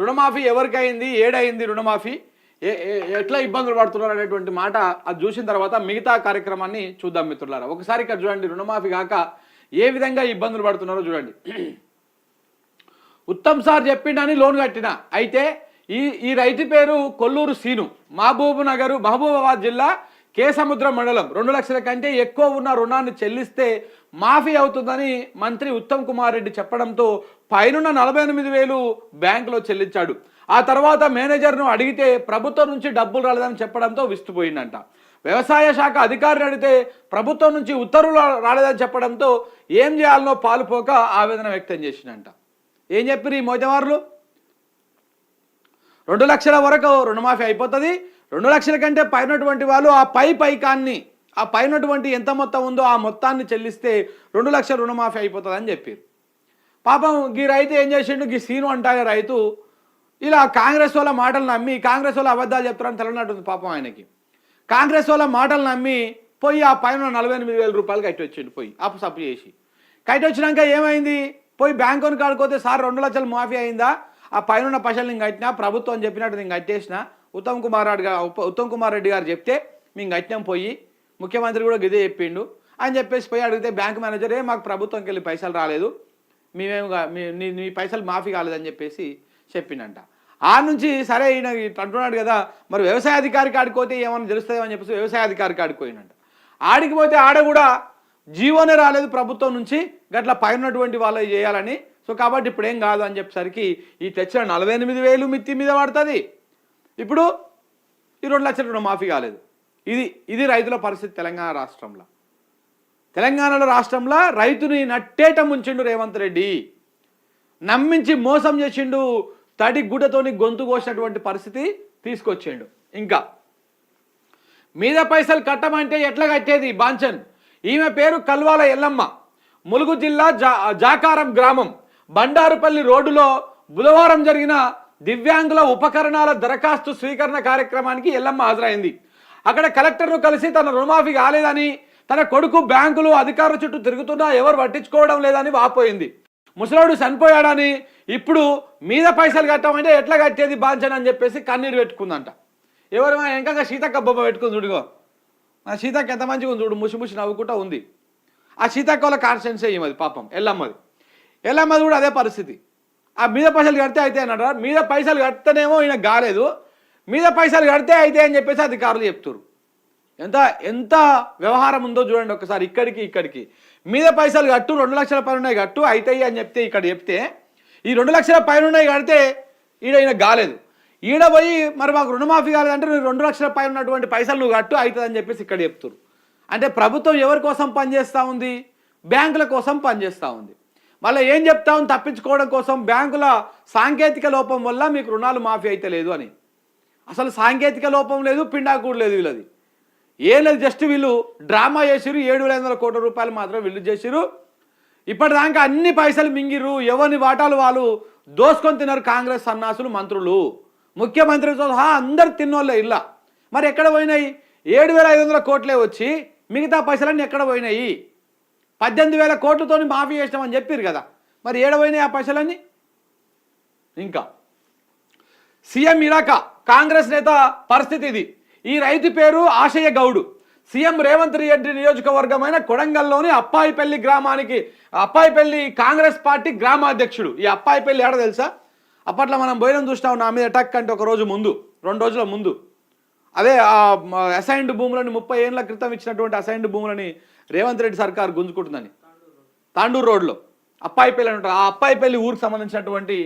రుణమాఫీ ఎవరికైంది ఏడైంది రుణమాఫీ? ఏ ఎట్లా ఇబ్బందులు పడుతున్నారు అనేటువంటి మాట అది చూసిన తర్వాత మిగతా కార్యక్రమాన్ని చూద్దాం మిత్రులారా. ఒకసారి ఇక్కడ చూడండి రుణమాఫీ కాక ఏ విధంగా ఇబ్బందులు పడుతున్నారో చూడండి. ఉత్తమ్ సార్ చెప్పిండని లోన్ కట్టిన. అయితే ఈ ఈ రైతు పేరు కొల్లూరు సీను. మహబూబ్ నగర్ మహబూబాబాద్ జిల్లా కేసముద్రం మండలం. రెండు లక్షల కంటే ఎక్కువ ఉన్న రుణాన్ని చెల్లిస్తే మాఫీ అవుతుందని మంత్రి ఉత్తమ్ కుమార్ రెడ్డి చెప్పడంతో పైనున్న నలభై ఎనిమిది వేలు బ్యాంకులో చెల్లించాడు. ఆ తర్వాత మేనేజర్ను అడిగితే ప్రభుత్వం నుంచి డబ్బులు రాలేదని చెప్పడంతో విస్తుపోయిందంట. వ్యవసాయ శాఖ అధికారిని అడిగితే ప్రభుత్వం నుంచి ఉత్తర్వులు రాలేదని చెప్పడంతో ఏం చేయాలనో పాలుపోక ఆవేదన వ్యక్తం చేసిందంట. ఏం చెప్పారు ఈ మోతవారులు రెండు లక్షల వరకు రుణమాఫీ అయిపోతుంది. రెండు లక్షల కంటే పైనటువంటి వాళ్ళు ఆ పై పైకాన్ని ఆ పైనటువంటి ఎంత మొత్తం ఉందో ఆ మొత్తాన్ని చెల్లిస్తే రెండు లక్షల రుణమాఫీ అయిపోతుంది అని చెప్పారు పాపం గీ రైతు ఏం చేసిండు? గీ సీను అంటాగా రైతు ఇలా కాంగ్రెస్ వాళ్ళ మాటలు నమ్మి కాంగ్రెస్ వాళ్ళ అబద్ధాలు చెప్తారని తెలనట్టుంది పాపం ఆయనకి. కాంగ్రెస్ వాళ్ళ మాటలు నమ్మి పోయి ఆ పైన నలభై ఎనిమిది వేల రూపాయలు కట్టి వచ్చిండు పోయి అప్పు సప్పు చేసి. కట్టి వచ్చినాక ఏమైంది? పోయి బ్యాంకుని కాడుకోతే సార్ రెండు లక్షలు మాఫీ అయిందా? ఆ పైన ఉన్న పైసలు నేను కట్టినా ప్రభుత్వం చెప్పినట్టు నేను కట్టేసిన. ఉత్తమ్ కుమార్ రెడ్డి గారు ఉత్తమ్ కుమార్ రెడ్డి గారు చెప్తే మేము కట్టినాం పోయి ముఖ్యమంత్రి కూడా గిదే చెప్పిండు. అని చెప్పేసి పోయి అడిగితే బ్యాంక్ మేనేజర్ ఏ మాకు ప్రభుత్వంకి వెళ్ళి పైసలు రాలేదు. మేమేం మీ నీ- నీ పైసలు మాఫీ కాలేదని చెప్పేసి చెప్పిండంట. ఆ నుంచి సరే ఈయన అంటున్నాడు కదా మరి వ్యవసాయ అధికారి కాడికి పోతే ఏమన్నా తెలుస్తుందో అని చెప్పేసి వ్యవసాయ అధికారి కాడికి పోయినంట ఆడికి పోతే ఆడ కూడా జీవోనే రాలేదు ప్రభుత్వం నుంచి గట్ల పైనటువంటి వాళ్ళు చేయాలని. సో కాబట్టి ఇప్పుడు ఏం కాదు అని చెప్పేసరికి ఈ తెచ్చిన నలభై ఎనిమిది వేలు మిత్తి మీద పడుతుంది. ఇప్పుడు ఈ రెండు లక్షల మాఫీ కాలేదు. ఇది ఇది రైతుల పరిస్థితి తెలంగాణ రాష్ట్రంలో. తెలంగాణలో రాష్ట్రంలో రైతుని నట్టేట ముంచిండు రేవంత్ రెడ్డి. నమ్మించి మోసం చేసిండు తడి గుడ్డతోని గొంతు కోసినటువంటి పరిస్థితి తీసుకొచ్చిండు. ఇంకా మీద పైసలు కట్టమంటే ఎట్లా కట్టేది బాంచన్ ఈమె పేరు కల్వాల ఎల్లమ్మ. ములుగు జిల్లా జా జాకారం గ్రామం. బండారుపల్లి రోడ్డులో బుధవారం జరిగిన దివ్యాంగుల ఉపకరణాల దరఖాస్తు స్వీకరణ కార్యక్రమానికి ఎల్లమ్మ హాజరైంది. అక్కడ కలెక్టర్ను కలిసి తన రుణమాఫీ కాలేదని తన కొడుకు బ్యాంకులు అధికారుల చుట్టూ తిరుగుతున్నా ఎవరు పట్టించుకోవడం లేదని వాపోయింది. ముసలోడు చనిపోయాడని ఇప్పుడు మీద పైసలు కట్టమంటే ఎట్లా కట్టేది బాంచని అని చెప్పేసి కన్నీరు పెట్టుకుందంట. ఎవరు ఇంకా సీతక్క బొమ్మ పెట్టుకుంది చూడుగో ఆ సీతక్క ఎంత మంచిగా ఉంది చూడు ముసి ముసి నవ్వుకుంటా ఉంది. ఆ సీతక్క వాళ్ళ కాన్స్టెన్సీ ఏమది పాపం ఎల్లమ్మది. ఎల్లమ్మది కూడా అదే పరిస్థితి. ఆ మీద పైసలు కడితే అయితే అన్నాడు మీద పైసలు కడితేనేమో ఈయన కాలేదు. మీద పైసలు కడితే అయితే అని చెప్పేసి అధికారులు చెప్తారు ఎంత ఎంత వ్యవహారం ఉందో చూడండి ఒకసారి ఇక్కడికి ఇక్కడికి. మీద పైసలు కట్టు రెండు లక్షల పైన ఉన్నాయి కట్టు అవుతాయి అని చెప్తే ఇక్కడ చెప్తే ఈ రెండు లక్షల పైన ఉన్నాయి కడితే ఈడ ఈయన కాలేదు ఈడ పోయి మరి మాకు రుణమాఫీ కాలేదంటే నువ్వు రెండు లక్షల పైన ఉన్నటువంటి పైసలు నువ్వు కట్టు అవుతుంది అని చెప్పేసి ఇక్కడ చెప్తారు అంటే ప్రభుత్వం ఎవరి కోసం పనిచేస్తూ ఉంది? బ్యాంకుల కోసం పనిచేస్తూ ఉంది. మళ్ళీ ఏం చెప్తా ఉంది? తప్పించుకోవడం కోసం బ్యాంకుల సాంకేతిక లోపం వల్ల మీకు రుణాలు మాఫీ అయితే లేదు అని. అసలు సాంకేతిక లోపం లేదు పిండాకూడు లేదు వీళ్ళది. ఏం లేదు జస్ట్ వీళ్ళు డ్రామా చేసిరు ఏడు వేల ఐదు వందల కోట్ల రూపాయలు మాత్రం వీళ్ళు చేసిరు ఇప్పటిదాకా అన్ని పైసలు మింగిరు ఎవరిని వాటాలు వాళ్ళు దోసుకొని తిన్నారు కాంగ్రెస్ సన్నాసులు మంత్రులు. ముఖ్యమంత్రితో సహా అందరు తిన్నోళ్ళే ఇలా మరి ఎక్కడ పోయినాయి? ఏడు వేల ఐదు వందల కోట్లే వచ్చి మిగతా పైసలన్నీ ఎక్కడ పోయినాయి? పద్దెనిమిది వేల కోట్లతోని మాఫీ చేసినామని చెప్పారు కదా. మరి ఏడ పోయినాయి ఆ పైసలన్నీ? ఇంకా. సీఎం ఇరాక కాంగ్రెస్ నేత పరిస్థితి ఇది. ఈ రైతు పేరు ఆశయ గౌడు. సీఎం రేవంత్ రెడ్డి నియోజకవర్గమైన కొడంగల్లోని అప్పాయిపల్లి గ్రామానికి అప్పాయిపల్లి కాంగ్రెస్ పార్టీ గ్రామాధ్యక్షుడు. ఈ అప్పాయిపల్లి ఏడ తెలుసా? అప్పట్లో మనం భోజనం చూస్తాం నా మీద అటాక్ అంటే ఒక రోజు ముందు రెండు రోజుల ముందు. అదే ఆ అసైన్డ్ భూములని ముప్పై ఏళ్ళ క్రితం ఇచ్చినటువంటి అసైన్డ్ భూములని రేవంత్ రెడ్డి సర్కార్ గుంజుకుంటుందని. తాండూరు రోడ్లో. అప్పాయిపల్లి అని ఉంటారు. ఆ అప్పాయిపల్లి ఊరికి సంబంధించినటువంటి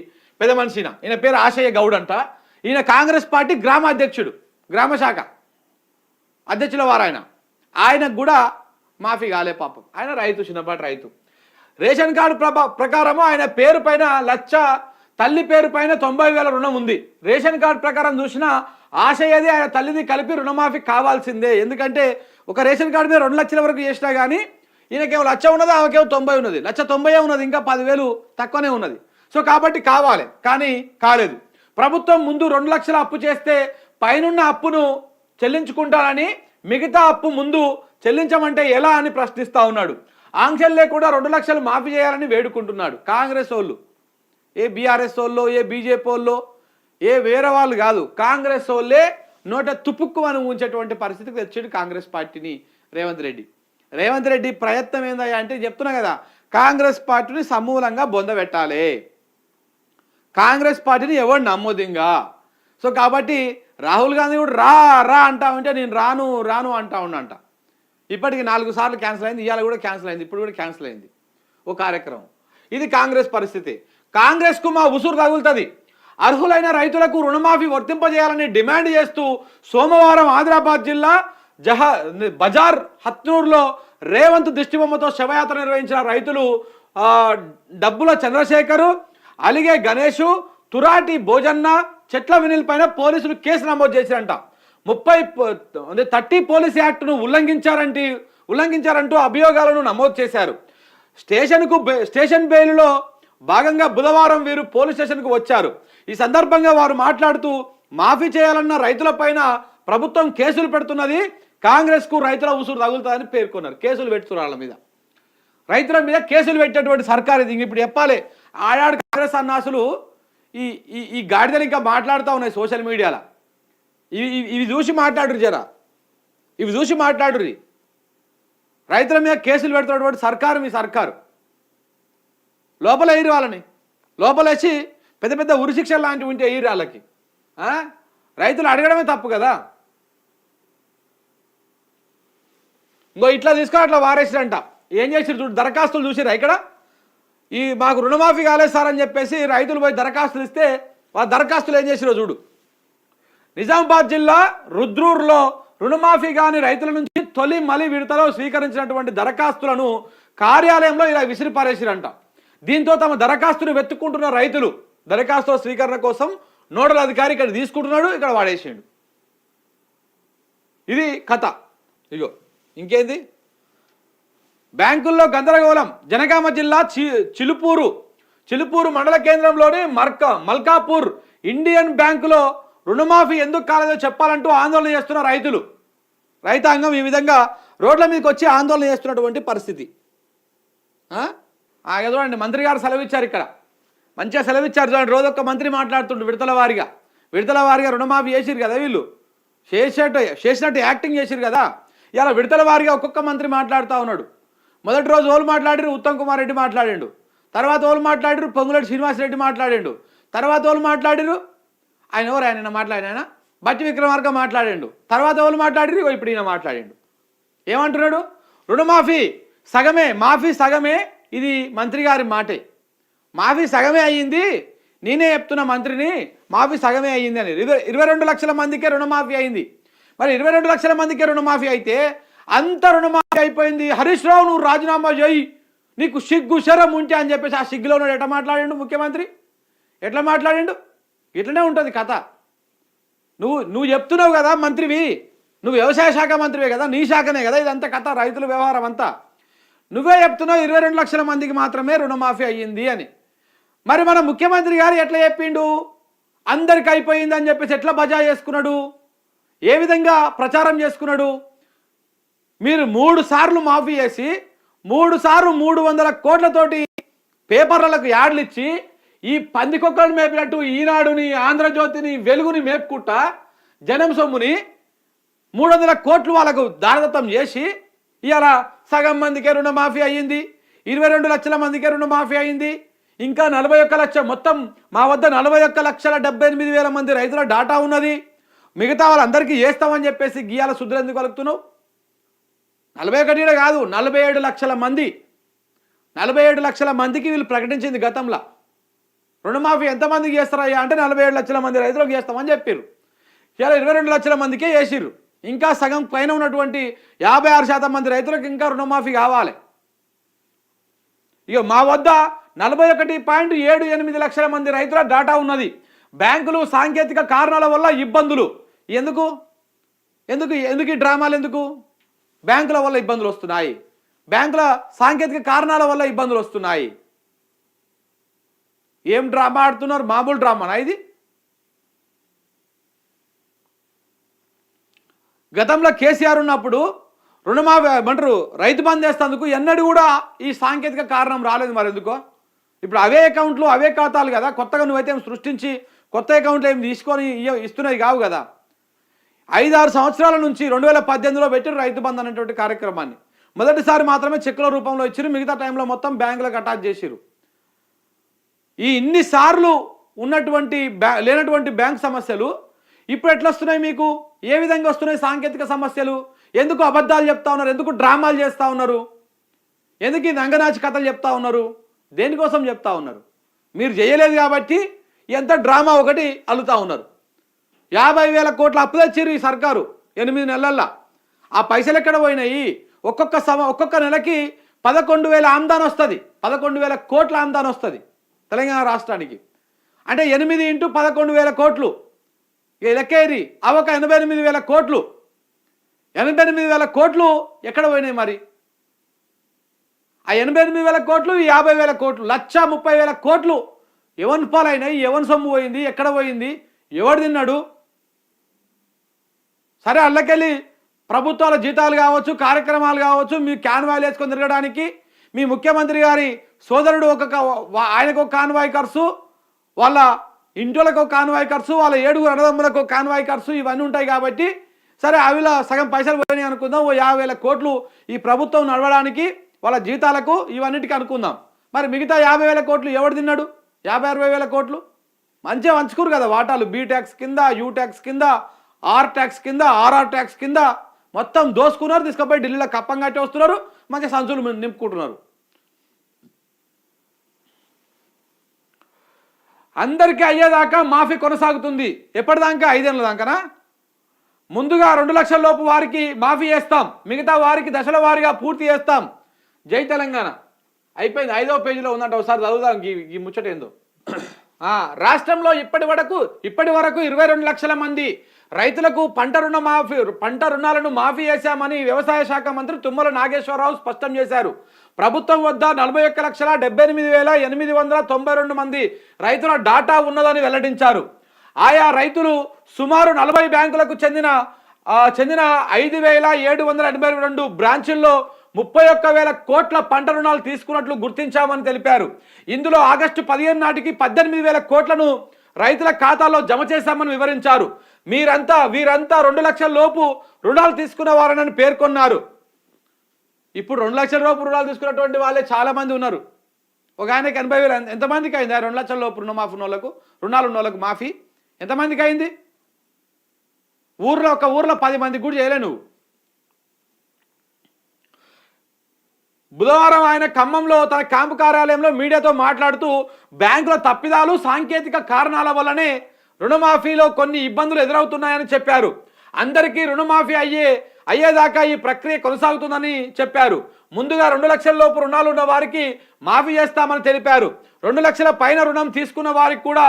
పెద్ద మనిషిన ఈయన పేరు ఆశయ్య గౌడ్ అంట. ఈయన కాంగ్రెస్ పార్టీ గ్రామాధ్యక్షుడు. గ్రామశాఖ గ్రామ శాఖ. అధ్యక్షుల వారు ఆయన ఆయనకు కూడా మాఫీ కాలే పాపం. ఆయన రైతు చిన్నపాటి రైతు. రేషన్ కార్డు ప్రకారము ఆయన పేరు పైన లచ్చ తల్లి పేరు పైన తొంభై వేల రుణం ఉంది. రేషన్ కార్డు ప్రకారం చూసినా ఆశయది ఆయన తల్లిది కలిపి రుణమాఫీ కావాల్సిందే. ఎందుకంటే ఒక రేషన్ కార్డు మీద రెండు లక్షల వరకు చేసినా కానీ ఈయనకేమో లచ్చ ఉన్నది ఆమెకేమో తొంభై ఉన్నది. లచ్చ తొంభై ఉన్నది ఇంకా పదివేలు తక్కువనే ఉన్నది. సో కాబట్టి కావాలి. కానీ కాలేదు. ప్రభుత్వం ముందు రెండు లక్షల అప్పు చేస్తే పైనున్న అప్పును చెల్లించుకుంటానని మిగతా అప్పు ముందు చెల్లించమంటే ఎలా అని ప్రశ్నిస్తూ ఉన్నాడు. ఆంక్షల్లే కూడా రెండు లక్షలు మాఫీ చేయాలని వేడుకుంటున్నాడు. కాంగ్రెస్ వాళ్ళు. ఏ బీఆర్ఎస్ వాళ్ళు ఏ బీజేపీ వాళ్ళు ఏ వేరే వాళ్ళు కాదు. కాంగ్రెస్ వాళ్ళే నోట తుపుక్కు అని ఉంచేటువంటి పరిస్థితికి తెచ్చాడు కాంగ్రెస్ పార్టీని రేవంత్ రెడ్డి. రేవంత్ రెడ్డి ప్రయత్నం ఏందయ్యా అంటే చెప్తున్నా కదా కాంగ్రెస్ పార్టీని సమూలంగా బొందబెట్టాలి. కాంగ్రెస్ పార్టీని ఎవరు నమ్మోదింగా సో కాబట్టి రాహుల్ గాంధీ కూడా రా రా అంటా ఉంటే నేను రాను రాను అంటా ఉన్నంట ఇప్పటికి నాలుగు సార్లు క్యాన్సిల్ అయింది ఇవాళ కూడా క్యాన్సిల్ అయింది ఇప్పుడు కూడా క్యాన్సిల్ అయింది ఓ కార్యక్రమం. ఇది కాంగ్రెస్ పరిస్థితి. కాంగ్రెస్కు మా ఉసురు తగులుతుంది. అర్హులైన రైతులకు రుణమాఫీ వర్తింపజేయాలని డిమాండ్ చేస్తూ సోమవారం ఆదిలాబాద్ జిల్లా జహ బజార్ హత్నూరులో రేవంత్ దిష్టిబొమ్మతో శవయాత్ర నిర్వహించిన రైతులు డబ్బుల చంద్రశేఖరు అలిగే గణేషు తురాటి భోజన్న చెట్ల వినిల్ పైన పోలీసులు కేసు నమోదు చేశారంట. ముప్పై అంటే థర్టీ పోలీస్ యాక్ట్ను ఉల్లంఘించారంటే ఉల్లంఘించారంటూ అభియోగాలను నమోదు చేశారు. స్టేషన్కు స్టేషన్ బెయిల్లో భాగంగా బుధవారం వీరు పోలీస్ స్టేషన్కు వచ్చారు. ఈ సందర్భంగా వారు మాట్లాడుతూ మాఫీ చేయాలన్న రైతులపైన ప్రభుత్వం కేసులు పెడుతున్నది కాంగ్రెస్కు రైతుల ఉసురు తగులుతుందని పేర్కొన్నారు. కేసులు పెడుతున్నారు వాళ్ళ మీద. రైతుల మీద కేసులు పెట్టేటువంటి సర్కార్ ఇది. ఇప్పుడు చెప్పాలి ఆడాడు కాంగ్రెస్ అన్నాసులు ఈ ఈ ఈ గాడిదలు ఇంకా మాట్లాడుతూ ఉన్నాయి సోషల్ మీడియాలో. ఇవి ఇవి- చూసి మాట్లాడురు జరా. ఇవి చూసి మాట్లాడరు రైతుల మీద కేసులు పెడుతున్నటువంటి సర్కారు మీ సర్కారు. లోపల వేయరు వాళ్ళని? లోపలేసి పెద్ద పెద్ద ఉరిశిక్షలు లాంటివి ఉంటే వేయరు వాళ్ళకి? రైతులు అడగడమే తప్పు కదా? ఇంకో ఇట్లా తీసుకొని అట్లా వారేసిరంట. ఏం చేసిరు చూడు దరఖాస్తులు చూసిరా ఇక్కడ? ఈ మాకు రుణమాఫీ కాలేదు సార్ అని చెప్పేసి రైతులు పోయి దరఖాస్తులు ఇస్తే వాళ్ళ దరఖాస్తులు ఏం చేసిరో చూడు. నిజామాబాద్ జిల్లా రుద్రూర్లో రుణమాఫీ కాని రైతుల నుంచి తొలి మలి విడతలో స్వీకరించినటువంటి దరఖాస్తులను కార్యాలయంలో ఇలా విసిరిపారేసిరంట. దీంతో తమ దరఖాస్తును వెతుక్కుంటున్న రైతులు దరఖాస్తుల స్వీకరణ కోసం నోడల్ అధికారి ఇక్కడ తీసుకుంటున్నాడు ఇక్కడ వాడేసిండు. ఇది కథ. ఇగో ఇంకేంది? బ్యాంకుల్లో గందరగోళం. జనగామ జిల్లా చి చిలుపూరు చిలుపూరు మండల కేంద్రంలోని మర్క మల్కాపూర్ ఇండియన్ బ్యాంకులో రుణమాఫీ ఎందుకు కాలేదో చెప్పాలంటూ ఆందోళన చేస్తున్న రైతులు. రైతాంగం ఈ విధంగా రోడ్ల మీదకి వచ్చి ఆందోళన చేస్తున్నటువంటి పరిస్థితి. చూడండి మంత్రి గారు సెలవిచ్చారు ఇక్కడ. మంచిగా సెలవిచ్చారు చూడండి రోజు ఒక్క మంత్రి మాట్లాడుతుండు విడతల వారిగా. విడతల వారిగా రుణమాఫీ చేసిరు కదా వీళ్ళు. చేసేట చేసినట్టు యాక్టింగ్ చేసిరు కదా. ఇలా విడతల వారిగా ఒక్కొక్క మంత్రి మాట్లాడుతూ ఉన్నాడు. మొదటి రోజు ఓలు మాట్లాడిరు ఉత్తమ్ కుమార్ రెడ్డి మాట్లాడిండు. తర్వాత ఓలు మాట్లాడిరు పొంగులేటి శ్రీనివాస్ రెడ్డి మాట్లాడిండు. తర్వాత ఓలు మాట్లాడిరు ఆయన ఎవరు ఆయన మాట్లాడిన ఆయన? బట్టి విక్రమార్క మాట్లాడిండు. తర్వాత ఓలు మాట్లాడిరు ఇప్పుడు ఈయన మాట్లాడిండు. ఏమంటున్నాడు? రుణమాఫీ సగమే మాఫీ సగమే ఇది మంత్రి గారి మాటే. మాఫీ సగమే అయ్యింది నేనే చెప్తున్న మంత్రిని మాఫీ సగమే అయ్యింది అని. ఇరవై రెండు లక్షల మందికే రుణమాఫీ అయింది మరి ఇరవై రెండు లక్షల మందికే రుణమాఫీ అయితే అంత రుణమాఫీ అయిపోయింది. హరీష్ రావు నువ్వు రాజీనామా చేయి. నీకు సిగ్గు శరం ఉంటే అని చెప్పేసి ఆ సిగ్గులో ఉన్నాడు. ఎట్లా మాట్లాడిండు ముఖ్యమంత్రి? ఎట్లా మాట్లాడిండు? ఇట్లనే ఉంటుంది కథ. నువ్వు నువ్వు చెప్తున్నావు కదా మంత్రివి. నువ్వు వ్యవసాయ శాఖ మంత్రివే కదా నీ శాఖనే కదా. ఇదంతా కథ రైతుల వ్యవహారం అంతా. నువ్వే చెప్తున్నావు ఇరవై రెండు లక్షల మందికి మాత్రమే రుణమాఫీ అయ్యింది అని. మరి మన ముఖ్యమంత్రి గారు ఎట్లా చెప్పిండు? అందరికి అయిపోయింది అని చెప్పేసి ఎట్లా బజా చేసుకున్నాడు? ఏ విధంగా ప్రచారం చేసుకున్నాడు? మీరు మూడు సార్లు మాఫీ చేసి మూడు సార్లు మూడు వందల కోట్లతోటి పేపర్లకు యాడ్లు ఇచ్చి ఈ పందికొక్కలను మేపినట్టు ఈనాడుని ఆంధ్రజ్యోతిని వెలుగుని మేపుకుంటా జనం సొమ్ముని మూడు వందల కోట్లు వాళ్ళకు దారదత్తం చేసి ఇవాళ సగం మందికే రుణమాఫీ అయ్యింది ఇరవై రెండు లక్షల మందికే రుణమాఫీ అయింది ఇంకా నలభై ఒక్క లక్ష మొత్తం మా వద్ద నలభై ఒక్క లక్షల డెబ్బై ఎనిమిది వేల మంది రైతుల డాటా ఉన్నది. మిగతా వాళ్ళందరికీ చేస్తామని చెప్పేసి గీయాల శుద్ధులు ఎందుకు కలుపుతున్నావు నలభై ఒకటి కాదు నలభై ఏడు లక్షల మంది. నలభై ఏడు లక్షల మందికి వీళ్ళు ప్రకటించింది గతంలో. రుణమాఫీ ఎంతమందికి చేస్తారయ్యా అంటే నలభై ఏడు లక్షల మంది రైతులకు చేస్తామని చెప్పారు ఇలా ఇరవై రెండు లక్షల మందికే చేసిర్రు. ఇంకా సగం పైన ఉన్నటువంటి యాభై ఆరు శాతం మంది రైతులకు ఇంకా రుణమాఫీ కావాలి. ఇక మా వద్ద నలభై ఒకటి పాయింట్ ఏడు ఎనిమిది లక్షల మంది రైతుల డాటా ఉన్నది. బ్యాంకులు సాంకేతిక కారణాల వల్ల ఇబ్బందులు. ఎందుకు? ఎందుకు? ఎందుకు ఈ డ్రామాలు ఎందుకు? బ్యాంకుల వల్ల ఇబ్బందులు వస్తున్నాయి. బ్యాంకుల సాంకేతిక కారణాల వల్ల ఇబ్బందులు వస్తున్నాయి. ఏం డ్రామా ఆడుతున్నారు? మామూలు డ్రామానా ఇది? గతంలో కేసీఆర్ ఉన్నప్పుడు రుణమాఫీ ఏమంటారు? రైతు బంద్ చేస్తేందుకు ఎన్నడూ కూడా ఈ సాంకేతిక కారణం రాలేదు మరి ఎందుకో? ఇప్పుడు అవే అకౌంట్లు అవే ఖాతాలు కదా కొత్తగా నువ్వైతే ఏం సృష్టించి కొత్త అకౌంట్లు ఏమి తీసుకొని ఇస్తున్నాయి కావు కదా. ఐదారు సంవత్సరాల నుంచి రెండు వేల పద్దెనిమిదిలో పెట్టిన రైతు బంధు అనేటువంటి కార్యక్రమాన్ని. మొదటిసారి మాత్రమే చెక్కుల రూపంలో ఇచ్చారు మిగతా టైంలో మొత్తం బ్యాంకులకు అటాచ్ చేసిరు. ఈ ఇన్నిసార్లు ఉన్నటువంటి బ్యా లేనటువంటి బ్యాంక్ సమస్యలు ఇప్పుడు ఎట్లా వస్తున్నాయి మీకు? ఏ విధంగా వస్తున్నాయి సాంకేతిక సమస్యలు? ఎందుకు అబద్ధాలు చెప్తా ఉన్నారు? ఎందుకు డ్రామాలు చేస్తూ ఉన్నారు? ఎందుకు ఈ నంగనాచి కథలు చెప్తా ఉన్నారు? దేనికోసం చెప్తా ఉన్నారు? మీరు చేయలేదు కాబట్టి ఎంత డ్రామా ఒకటి అల్లుతా ఉన్నారు. యాభై వేల కోట్ల అప్పు తెచ్చారు ఈ సర్కారు ఎనిమిది నెలల్లో. ఆ పైసలు ఎక్కడ పోయినాయి? ఒక్కొక్క సమ ఒక్కొక్క నెలకి పదకొండు వేల ఆమ్దాన్ వస్తుంది. పదకొండు వేల కోట్ల ఆమ్దాన్ వస్తుంది తెలంగాణ రాష్ట్రానికి. అంటే ఎనిమిది ఇంటూ పదకొండు వేల కోట్లు. ఇక లెక్కేరి అవొక ఎనభై ఎనిమిది వేల కోట్లు. ఎనభై ఎనిమిది వేల కోట్లు ఎక్కడ పోయినాయి మరి? ఆ ఎనభై ఎనిమిది వేల కోట్లు యాభై వేల కోట్లు లక్ష ముప్పై వేల కోట్లు. ఎవరి పాలైనాయి? ఎవరి సొమ్ము పోయింది? ఎక్కడ పోయింది? ఎవడు తిన్నాడు? సరే అల్లకెళ్ళి ప్రభుత్వాల జీతాలు కావచ్చు కార్యక్రమాలు కావచ్చు మీ క్యాన్వాయిలు వేసుకొని తిరగడానికి మీ ముఖ్యమంత్రి గారి సోదరుడు ఒక ఆయనకు ఒక కాన్వాయ్ ఖర్చు వాళ్ళ ఇంట్లోకి ఒక కాన్వాయ్ ఖర్చు వాళ్ళ ఏడుగురు అన్నదమ్ములకు ఒక కాన్వాయ్ ఖర్చు ఇవన్నీ ఉంటాయి కాబట్టి సరే అవిలా సగం పైసలు పోయినాయి అనుకుందాం ఓ యాభై వేల కోట్లు ఈ ప్రభుత్వం నడవడానికి వాళ్ళ జీతాలకు ఇవన్నిటికీ అనుకుందాం. మరి మిగతా యాభై వేల కోట్లు ఎవడు తిన్నాడు? యాభై అరవై వేల కోట్లు? మంచిగా వంచుకోరు కదా వాటాలు బీ ట్యాక్స్ కింద యూ ట్యాక్స్ కింద ఆర్ ట్యాక్స్ కింద ఆర్ఆర్ ట్యాక్స్ కింద మొత్తం దోసుకున్నారు తీసుకుపోయి ఢిల్లీలో కప్పం కట్టి వస్తున్నారు మంచి సంచులు నింపుకుంటున్నారు. అందరికీ అయ్యేదాకా మాఫీ కొనసాగుతుంది. ఎప్పటిదాకా? ఐదేళ్ళ దాకానా? ముందుగా రెండు లక్షల లోపు వారికి మాఫీ చేస్తాం. మిగతా వారికి దశల వారిగా పూర్తి చేస్తాం. జై తెలంగాణ. అయిపోయింది. ఐదో పేజీలో ఉందంట ఒకసారి చదువుదాం ఈ ముచ్చట ఏందో రాష్ట్రంలో ఇప్పటి వరకు ఇప్పటి వరకు ఇరవై రెండు లక్షల మంది రైతులకు పంట రుణ మాఫీ పంట రుణాలను మాఫీ చేశామని వ్యవసాయ శాఖ మంత్రి తుమ్మల నాగేశ్వరరావు స్పష్టం చేశారు. ప్రభుత్వం వద్ద నలభై ఒక్క లక్షల డెబ్బై ఎనిమిది వేల ఎనిమిది వందల తొంభై రెండు మంది రైతుల డాటా ఉన్నదని వెల్లడించారు. ఆయా రైతులు సుమారు నలభై బ్యాంకులకు చెందిన చెందిన ఐదు వేల ఏడు వందల ఎనభై రెండు బ్రాంచుల్లో ముప్పై ఒక్క వేల కోట్ల పంట రుణాలు తీసుకున్నట్లు గుర్తించామని తెలిపారు. ఇందులో ఆగస్టు పదిహేను నాటికి పద్దెనిమిది వేల కోట్లను రైతుల ఖాతాలో జమ చేశామని వివరించారు. మీరంతా వీరంతా రెండు లక్షల లోపు రుణాలు తీసుకున్న వారని పేర్కొన్నారు. ఇప్పుడు రెండు లక్షల లోపు రుణాలు తీసుకున్నటువంటి వాళ్ళే చాలామంది ఉన్నారు. ఒక ఆయనకి ఎనభై వేలు ఎంతమందికి అయింది? రెండు లక్షల లోపు రుణమాఫీ ఉన్న వాళ్ళకు రుణాలు ఉన్న వాళ్ళకు మాఫీ. ఎంతమందికి అయింది? ఊర్లో ఒక ఊర్లో పది మందికి కూడా చేయలే నువ్వు. బుధవారం ఆయన ఖమ్మంలో తన క్యాంపు కార్యాలయంలో మీడియాతో మాట్లాడుతూ బ్యాంకుల తప్పిదాలు సాంకేతిక కారణాల వల్లనే రుణమాఫీలో కొన్ని ఇబ్బందులు ఎదురవుతున్నాయని చెప్పారు. అందరికీ రుణమాఫీ అయ్యే అయ్యేదాకా ఈ ప్రక్రియ కొనసాగుతుందని చెప్పారు. ముందుగా రెండు లక్షల లోపు రుణాలు ఉన్న వారికి మాఫీ చేస్తామని తెలిపారు. రెండు లక్షల పైన రుణం తీసుకున్న వారికి కూడా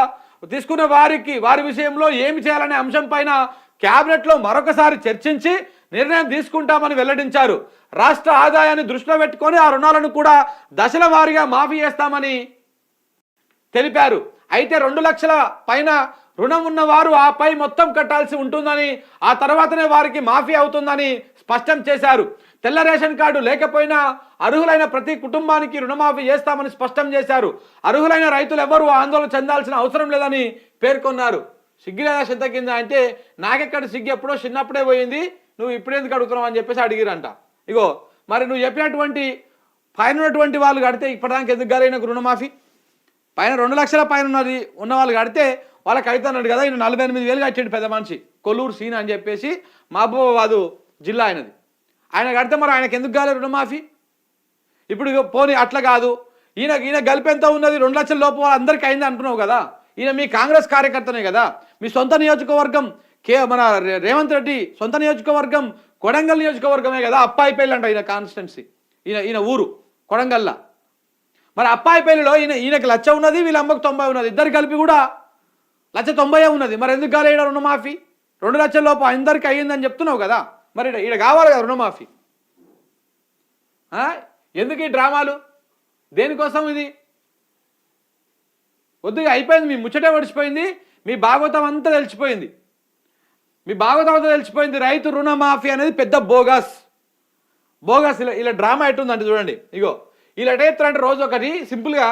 తీసుకున్న వారికి వారి విషయంలో ఏమి చేయాలనే అంశం పైన క్యాబినెట్లో మరొకసారి చర్చించి నిర్ణయం తీసుకుంటామని వెల్లడించారు. రాష్ట్ర ఆదాయాన్ని దృష్టిలో పెట్టుకొని ఆ రుణాలను కూడా దశల వారీగా మాఫీ చేస్తామని తెలిపారు. అయితే రెండు లక్షల పైన రుణం ఉన్నవారు ఆపై ఆ పై మొత్తం కట్టాల్సి ఉంటుందని ఆ తర్వాతనే వారికి మాఫీ అవుతుందని స్పష్టం చేశారు. తెల్ల రేషన్ కార్డు లేకపోయినా అర్హులైన ప్రతి కుటుంబానికి రుణమాఫీ చేస్తామని స్పష్టం చేశారు. అర్హులైన రైతులు ఎవరూ ఆందోళన చెందాల్సిన అవసరం లేదని పేర్కొన్నారు. సిగ్గులేదా శ్రద్ధ కింద అంటే నాకెక్కడ సిగ్గు ఎప్పుడో చిన్నప్పుడే పోయింది నువ్వు ఇప్పుడు ఎందుకు అడుగుతున్నావు? అని చెప్పేసి అడిగిరంట. ఇగో మరి నువ్వు చెప్పినటువంటి పైన ఉన్నటువంటి వాళ్ళు కడితే ఇప్పటిదానికి ఎందుకు గాలైన రుణమాఫీ? పైన రెండు లక్షల పైన ఉన్నది ఉన్న వాళ్ళు కడితే వాళ్ళకి అవుతున్నాడు కదా ఈయన నలభై ఎనిమిది వేలు కట్టాడు పెద్ద మనిషి. కొల్లూరు సీన్ అని చెప్పేసి మహబూబాబాదు జిల్లా ఆయనది. ఆయన కడితే మరి ఆయనకి ఎందుకు కాలేదు రుణమాఫీ? ఇప్పుడు ఇగో పోనీ అట్లా కాదు. ఈయన ఈయన గల్పు ఉన్నది రెండు లక్షల లోపు అందరికీ అయింది అంటున్నావు కదా. ఈయన మీ కాంగ్రెస్ కార్యకర్తనే కదా. మీ సొంత నియోజకవర్గం కే మన రే- రేవంత్ రెడ్డి సొంత నియోజకవర్గం కొడంగల్ నియోజకవర్గమే కదా అప్పాయిపల్లి అంట ఈయన కాన్స్టిట్యున్సీ ఈయన ఈయన ఊరు కొడంగల్లా. మరి అప్పాయిపల్లిలో ఈయన ఈయనకి లచ్చ ఉన్నది వీళ్ళ అమ్మకు తొంభై ఉన్నది ఇద్దరు కలిపి కూడా లచ్చ తొంభై ఉన్నది. మరి ఎందుకు కాలేదు ఈడ రుణమాఫీ? రెండు లక్షల లోపు అందరికీ అయ్యిందని చెప్తున్నావు కదా. మరి ఈడ- కావాలి కదా రుణమాఫీ? ఎందుకు ఈ డ్రామాలు? దేనికోసం ఇది? వద్దుగా అయిపోయింది మీ ముచ్చటే పడిచిపోయింది మీ భాగవతం అంతా తెలిసిపోయింది. మీ భాగవతం అంతా తెలిసిపోయింది. రైతు రుణమాఫీ అనేది పెద్ద బోగస్. బోగస్ ఇలా ఇలా డ్రామా ఎట్టుందంటే చూడండి. ఇగో ఇలా ఎట్టేస్తారంటే రోజు ఒకటి సింపుల్గా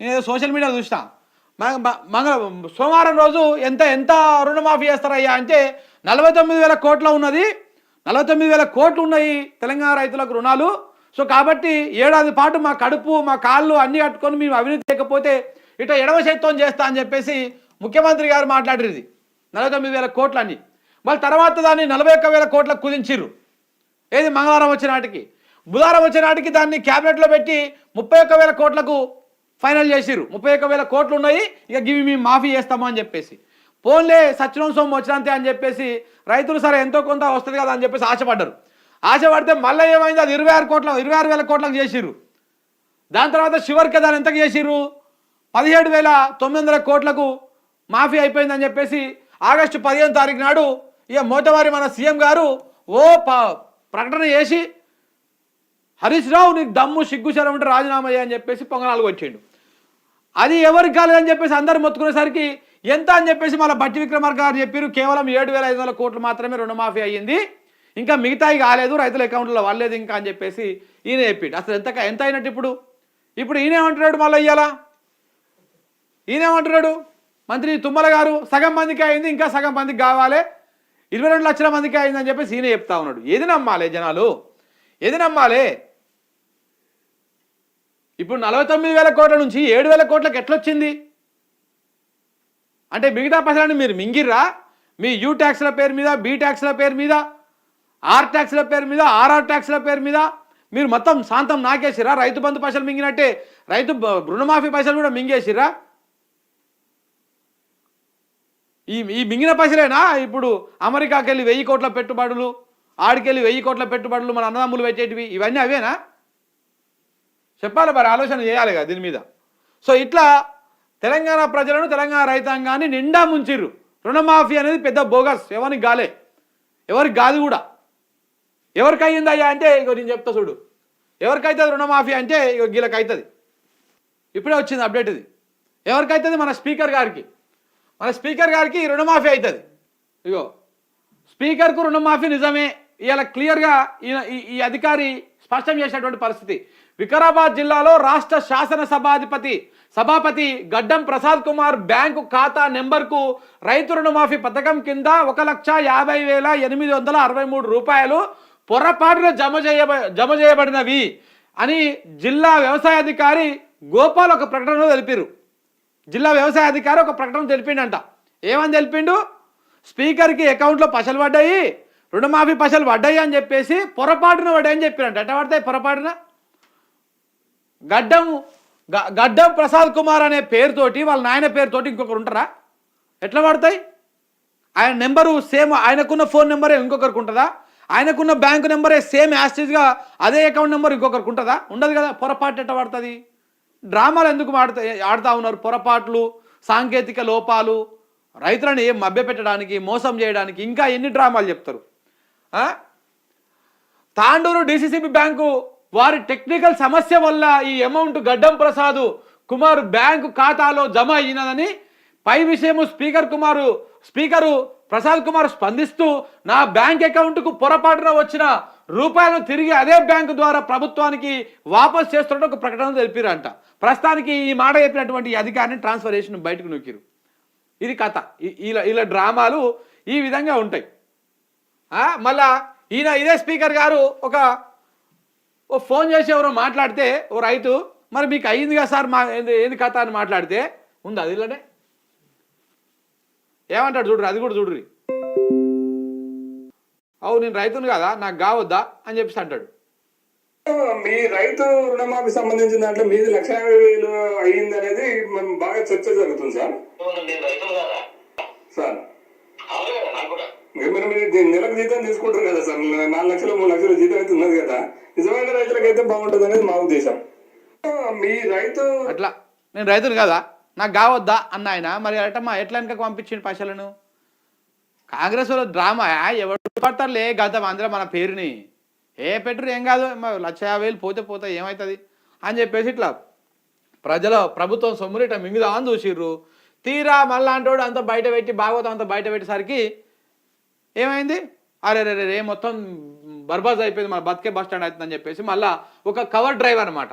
నేను సోషల్ మీడియా చూసిన మంగళ సోమవారం రోజు ఎంత ఎంత రుణమాఫీ చేస్తారయ్యా అంటే నలభై తొమ్మిది వేల కోట్ల ఉన్నది. నలభై తొమ్మిది వేల కోట్లు ఉన్నాయి తెలంగాణ రైతులకు రుణాలు. సో కాబట్టి ఏడాది పాటు మా కడుపు మా కాళ్ళు అన్నీ కట్టుకొని మేము అవినీతి చేయకపోతే ఇట ఎడమ చేత్తో చేస్తా అని చెప్పేసి ముఖ్యమంత్రి గారు మాట్లాడేది నలభై తొమ్మిది వేల కోట్లు అని మళ్ళీ తర్వాత దాన్ని నలభై ఒక్క వేల కోట్లకు కుదించిర్రు. ఏది మంగళవారం వచ్చే నాటికి? బుధవారం వచ్చే నాటికి దాన్ని క్యాబినెట్లో పెట్టి ముప్పై ఒక్క వేల కోట్లకు ఫైనల్ చేసిర్రు. ముప్పై ఒక్క వేల కోట్లు ఉన్నాయి ఇక గివి మేము మాఫీ చేస్తాము అని చెప్పేసి. పోన్లే సత్యనం సోమం వచ్చినంతే అని చెప్పేసి రైతులు సరే ఎంతో కొంత వస్తుంది కదా అని చెప్పేసి ఆశపడ్డారు. ఆశపడితే మళ్ళీ ఏమైంది? అది ఇరవై ఆరు కోట్ల ఇరవై ఆరు వేల కోట్లకు చేసిర్రు. దాని తర్వాత చివరికి దాన్ని ఎంతకు చేసిర్రు? పదిహేడు వేల తొమ్మిది వందల కోట్లకు మాఫీ అయిపోయిందని చెప్పేసి ఆగస్టు పదిహేను తారీఖు నాడు ఇక మోతవారి మన సీఎం గారు ఓ ప ప్రకటన చేసి హరీష్ రావు నీకు దమ్ము సిగ్గుశరం ఉంటే రాజీనామా అని చెప్పేసి పొంగనాలు వచ్చిండు. అది ఎవరికి కాలేదని చెప్పేసి అందరు మొత్తుకునేసరికి ఎంత అని చెప్పేసి మళ్ళీ బట్టి విక్రమార్క గారు చెప్పారు కేవలం ఏడు వేల ఐదు వందల కోట్లు మాత్రమే రుణమాఫీ అయ్యింది. ఇంకా మిగతాయి కాలేదు రైతుల అకౌంట్లో వాళ్ళలేదు ఇంకా అని చెప్పేసి ఈయన చెప్పిండు. అసలు ఎంత ఎంత అయినట్టు ఇప్పుడు? ఇప్పుడు ఈయనేమంటున్నాడు మళ్ళీ ఇయ్యాలా? ఈయనేమంటున్నాడు? మంత్రి తుమ్మల గారు సగం మందికి అయింది ఇంకా సగం మందికి కావాలి. ఇరవై రెండు లక్షల మందికి అయిందని చెప్పేసి ఈయన చెప్తా ఉన్నాడు. ఏది నమ్మాలి జనాలు? ఏది నమ్మాలి? ఇప్పుడు నలభై తొమ్మిది వేల కోట్ల నుంచి ఏడు వేల కోట్లకు ఎట్లొచ్చింది? అంటే మిగతా పైసలని మీరు మింగిర్రా? మీ యూ ట్యాక్స్ల పేరు మీద బీ ట్యాక్స్ల పేరు మీద ఆర్ ట్యాక్స్ల పేరు మీద ఆర్ఆర్ ట్యాక్స్ల పేరు మీద మీరు మొత్తం శాంతం నాకేసిరా రైతు బంధు పైసలు మింగినట్టే రైతు బ- రుణమాఫీ పైసలు కూడా మింగేసిరా ఈ ఈ మింగిన పైసలేనా? ఇప్పుడు అమెరికాకి వెళ్ళి వెయ్యి కోట్ల పెట్టుబడులు ఆడికెళ్ళి వెయ్యి కోట్ల పెట్టుబడులు మన అన్నదమ్ములు పెట్టేటివి ఇవన్నీ అవేనా? చెప్పాలి మరి ఆలోచన చేయాలి కదా దీని మీద. సో ఇట్లా తెలంగాణ ప్రజలను తెలంగాణ రైతాంగాన్ని నిండా ముంచిర్రు. రుణమాఫీ అనేది పెద్ద బోగస్ ఎవరికి గాలే. ఎవరికి కాదు కూడా. ఎవరికి అయ్యింది అయ్యా అంటే ఇగో నేను చెప్తా చూడు. ఎవరికైతుంది రుణమాఫీ అంటే ఇగో గీలకు అవుతుంది ఇప్పుడే వచ్చింది అప్డేట్ ఇది. ఎవరికైతుంది? మన స్పీకర్ గారికి. మన స్పీకర్ గారికి రుణమాఫీ అవుతుంది. ఇగో స్పీకర్కు రుణమాఫీ నిజమే. ఇవాళ క్లియర్గా ఈ- ఈ అధికారి స్పష్టం చేసినటువంటి పరిస్థితి. వికారాబాద్ జిల్లాలో రాష్ట్ర శాసనసభాధిపతి సభాపతి గడ్డం ప్రసాద్ కుమార్ బ్యాంకు ఖాతా నెంబర్కు రైతు రుణమాఫీ పథకం కింద ఒక లక్ష యాభై వేల ఎనిమిది వందల అరవై మూడు రూపాయలు పొరపాటున జమ చేయ జమ చేయబడినవి అని జిల్లా వ్యవసాయ అధికారి గోపాల్ ఒక ప్రకటనలో తెలిపారు జిల్లా వ్యవసాయ అధికారి ఒక ప్రకటన తెలిపిండంట. ఏమని తెలిపిండు? స్పీకర్కి అకౌంట్లో పైసలు పడ్డాయి రుణమాఫీ పైసలు పడ్డాయి అని చెప్పేసి పొరపాటున పడ్డాయని అని చెప్పిరంట? ఎట్లా పడతాయి పొరపాటున? గడ్డం గడ్డం ప్రసాద్ కుమార్ అనే పేరుతోటి వాళ్ళ నాయన పేరుతోటి ఇంకొకరు ఉంటారా? ఎట్లా పడతాయి? ఆయన నెంబరు సేమ్ ఆయనకున్న ఫోన్ నెంబరే ఇంకొకరికి ఉంటుందా? ఆయనకున్న బ్యాంకు నెంబరే సేమ్ యాస్టేజ్గా అదే అకౌంట్ నెంబర్ ఇంకొకరికి ఉంటుందా? ఉండదు కదా పొరపాటు ఎట్ట పడుతుంది? డ్రామాలు ఎందుకు ఆడుతా ఆడుతూ ఉన్నారు? పొరపాట్లు సాంకేతిక లోపాలు రైతులను ఏం మభ్యపెట్టడానికి మోసం చేయడానికి ఇంకా ఎన్ని డ్రామాలు చెప్తారు? తాండూరు డిసిసిబి బ్యాంకు వారి టెక్నికల్ సమస్య వల్ల ఈ అమౌంట్ గడ్డం ప్రసాద్ కుమార్ బ్యాంకు ఖాతాలో జమ అయినదని పై విషయము స్పీకర్ కుమారు స్పీకరు ప్రసాద్ కుమార్ స్పందిస్తూ నా బ్యాంక్ అకౌంట్కు పొరపాటున వచ్చిన రూపాయలను తిరిగి అదే బ్యాంకు ద్వారా ప్రభుత్వానికి వాపస్ చేస్తున్నట్టు ఒక ప్రకటన తెలిపిరంట. ప్రస్తుతానికి ఈ మాట చెప్పినటువంటి అధికారిని ట్రాన్స్ఫర్ చేసిన బయటకు నొక్కిరు. ఇది కథ. ఇలా ఇలా డ్రామాలు ఈ విధంగా ఉంటాయి. మళ్ళా ఈయన ఇదే స్పీకర్ గారు ఒక ఓ ఫోన్ చేసి ఎవరో మాట్లాడితే ఓ రైతు మరి మీకు అయ్యింది కదా సార్ మా ఏంది కథ? అని మాట్లాడితే ఉంది అది ఇలానే? ఏమంటాడు చూడరు అది కూడా చూడ్రి అవు నేను రైతును కదా? నాకు కావద్దా అని చెప్పేసి అంటాడు. మీ రైతు రుణమాఫీ సంబంధించిన దాంట్లో మీది లక్ష యాభై వేలు అయ్యింది అనేది మనం బాగా చర్చ జరుగుతుంది సార్. సార్. మీరు మీరు నెలకు జీతం తీసుకుంటారు కదా సార్. నాలుగు లక్షలు మూడు లక్షల జీతం అయితే ఉన్నది కదా. నిజమైన రైతులకైతే బాగుంటుంది అనేది మా ఉద్దేశం. మీ రైతు అట్లా. నేను రైతును కదా? నాకు కావద్దా అన్న ఆయన మరి అటమ్మా ఎట్లా వెనక పంపించిండు పైసలను? కాంగ్రెస్ వాళ్ళు డ్రామా ఎవరు పడతారులే గతం అందరూ మన పేరుని. ఏ పెట్టరు ఏం కాదు లక్ష యాభై వేలు పోతే పోతే ఏమవుతుంది అని చెప్పేసి ఇట్లా ప్రజల ప్రభుత్వం సొమ్మురిట ఇట్లా మింగుదామని చూసిర్రు. తీరా మళ్ళా అంటోడు అంత బయట పెట్టి భాగవతం అంత బయట పెట్టేసరికి ఏమైంది? అరే రే రే మొత్తం బర్బాజ్ అయిపోయింది మన బతికే బస్ స్టాండ్ అవుతుందని చెప్పేసి మళ్ళీ ఒక కవర్ డ్రైవ్ అనమాట